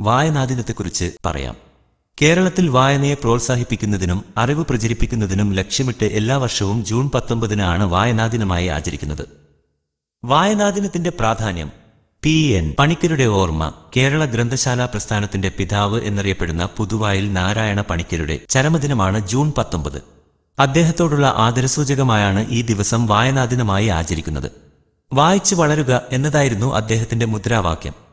വായനാദിനത്തെക്കുറിച്ച് പറയാം. കേരളത്തിൽ വായനയെ പ്രോത്സാഹിപ്പിക്കുന്നതിനും അറിവ് പ്രചരിപ്പിക്കുന്നതിനും ലക്ഷ്യമിട്ട് എല്ലാ വർഷവും ജൂൺ പത്തൊമ്പതിനാണ് വായനാദിനമായി ആചരിക്കുന്നത്. വായനാദിനത്തിന്റെ പ്രാധാന്യം പി. എൻ. പണിക്കരുടെ ഓർമ്മ കേരള ഗ്രന്ഥശാല പ്രസ്ഥാനത്തിന്റെ പിതാവ് എന്നറിയപ്പെടുന്ന പുതുവായിൽ നാരായണ പണിക്കരുടെ ചരമദിനമാണ് ജൂൺ പത്തൊമ്പത്. അദ്ദേഹത്തോടുള്ള ആദരസൂചകമായാണ് ഈ ദിവസം വായനാദിനമായി ആചരിക്കുന്നത്. വായിച്ചു വളരുക എന്നതായിരുന്നു അദ്ദേഹത്തിന്റെ മുദ്രാവാക്യം.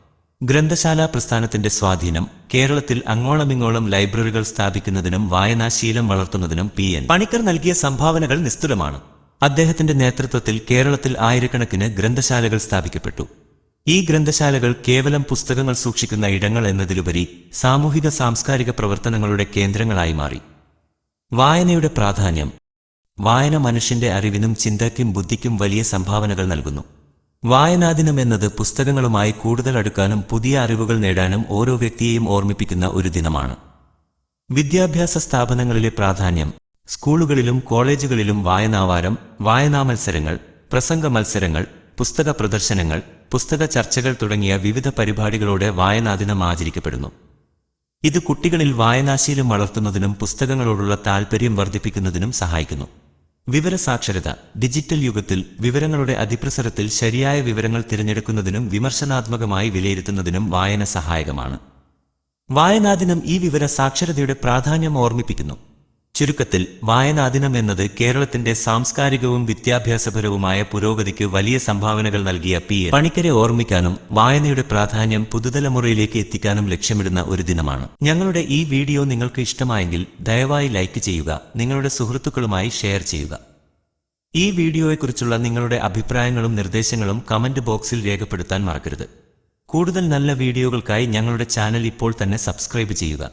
ഗ്രന്ഥശാല പ്രസ്ഥാനത്തിന്റെ സ്വാധീനം കേരളത്തിൽ അങ്ങോളമിങ്ങോളം ലൈബ്രറികൾ സ്ഥാപിക്കുന്നതിനും വായനാശീലം വളർത്തുന്നതിനും പി. എൻ. പണിക്കർ നൽകിയ സംഭാവനകൾ നിസ്തുലമാണ്. അദ്ദേഹത്തിന്റെ നേതൃത്വത്തിൽ കേരളത്തിൽ ആയിരക്കണക്കിന് ഗ്രന്ഥശാലകൾ സ്ഥാപിക്കപ്പെട്ടു. ഈ ഗ്രന്ഥശാലകൾ കേവലം പുസ്തകങ്ങൾ സൂക്ഷിക്കുന്ന ഇടങ്ങൾ എന്നതിലുപരി സാമൂഹിക സാംസ്കാരിക പ്രവർത്തനങ്ങളുടെ കേന്ദ്രങ്ങളായി മാറി. വായനയുടെ പ്രാധാന്യം വായന മനുഷ്യന്റെ അറിവിനും ചിന്തയ്ക്കും ബുദ്ധിക്കും വലിയ സംഭാവനകൾ നൽകുന്നു. വായനാദിനം എന്നത് പുസ്തകങ്ങളുമായി കൂടുതൽ അടുക്കാനും പുതിയ അറിവുകൾ നേടാനും ഓരോ വ്യക്തിയെയും ഓർമ്മിപ്പിക്കുന്ന ഒരു ദിനമാണ്. വിദ്യാഭ്യാസ സ്ഥാപനങ്ങളിലെ പ്രാധാന്യം സ്കൂളുകളിലും കോളേജുകളിലും വായനാവാരം വായനാ മത്സരങ്ങൾ പ്രസംഗ മത്സരങ്ങൾ പുസ്തക പ്രദർശനങ്ങൾ പുസ്തക ചർച്ചകൾ തുടങ്ങിയ വിവിധ പരിപാടികളോടെ വായനാദിനം ആചരിക്കപ്പെടുന്നു. ഇത് കുട്ടികളിൽ വായനാശീലം വളർത്തുന്നതിനും പുസ്തകങ്ങളോടുള്ള താൽപ്പര്യം വർദ്ധിപ്പിക്കുന്നതിനും സഹായിക്കുന്നു. വിവരസാക്ഷരത ഡിജിറ്റൽ യുഗത്തിൽ വിവരങ്ങളുടെ അതിപ്രസരത്തിൽ ശരിയായ വിവരങ്ങൾ തിരഞ്ഞെടുക്കുന്നതിനും വിമർശനാത്മകമായി വിലയിരുത്തുന്നതിനും വായന സഹായകമാണ്. വായനാദിനം ഈ വിവര സാക്ഷരതയുടെ പ്രാധാന്യം ഓർമ്മിപ്പിക്കുന്നു. ചുരുക്കത്തിൽ വായനാദിനം എന്നത് കേരളത്തിന്റെ സാംസ്കാരികവും വിദ്യാഭ്യാസപരവുമായ പുരോഗതിക്ക് വലിയ സംഭാവനകൾ നൽകിയ പി എ പണിക്കരെ ഓർമ്മിക്കാനും വായനയുടെ പ്രാധാന്യം പുതുതലമുറയിലേക്ക് എത്തിക്കാനും ലക്ഷ്യമിടുന്ന ഒരു ദിനമാണ്. ഞങ്ങളുടെ ഈ വീഡിയോ നിങ്ങൾക്ക് ഇഷ്ടമായെങ്കിൽ ദയവായി ലൈക്ക് ചെയ്യുക നിങ്ങളുടെ സുഹൃത്തുക്കളുമായി ഷെയർ ചെയ്യുക. ഈ വീഡിയോയെക്കുറിച്ചുള്ള നിങ്ങളുടെ അഭിപ്രായങ്ങളും നിർദ്ദേശങ്ങളും കമന്റ് ബോക്സിൽ രേഖപ്പെടുത്താൻ മറക്കരുത്. കൂടുതൽ നല്ല വീഡിയോകൾക്കായി ഞങ്ങളുടെ ചാനൽ ഇപ്പോൾ തന്നെ സബ്സ്ക്രൈബ് ചെയ്യുക.